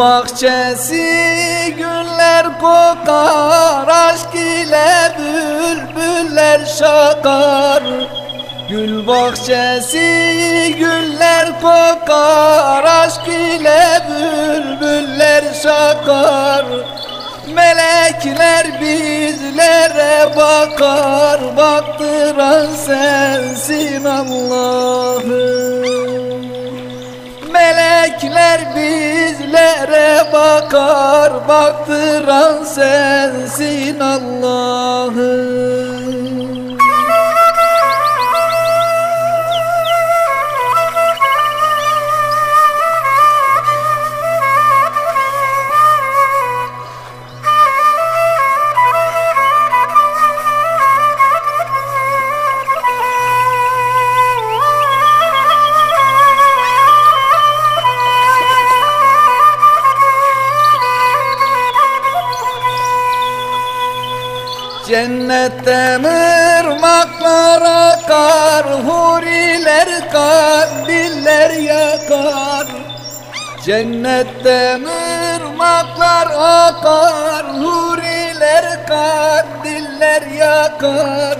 bahçesi güller kokar Aşk ile bülbüller şakar. Gül bahçesi güller kokar Aşk ile bülbüller şakar. Melekler bizlere bakar Baktıran sensin Allah'ım. Melekler bizlere bakar Baktıran sensin Allah'ım Cennetten ırmaklar akar Huriler kandiller yakar. Cennetten ırmaklar akar Huriler kandiller yakar.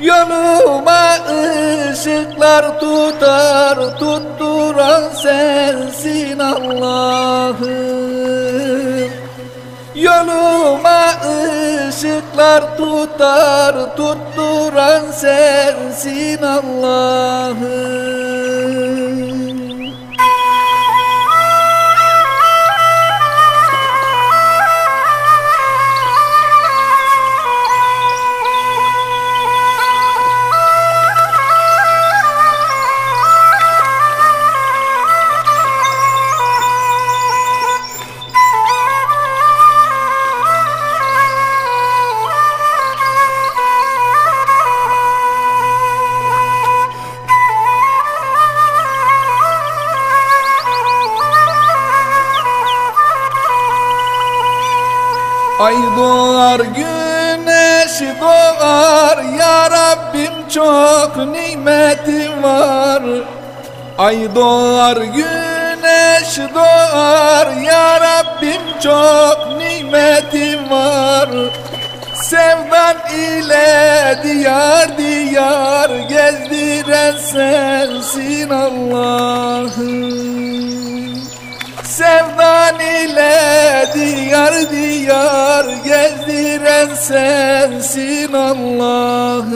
Yoluma ışıklar tutar Tutturan sensin Allah'ım. Yoluma ışıklar tutar Tutturan sensin Allah'ım Ay doğar güneş doğar Ya Rabbim çok nimetim var. Ay doğar güneş doğar Ya Rabbim çok nimetim var. Sevdan ile diyar diyar Gezdiren sensin Allah'ım Sevdan ile diyar diyar gezdiren sensin Allah'ım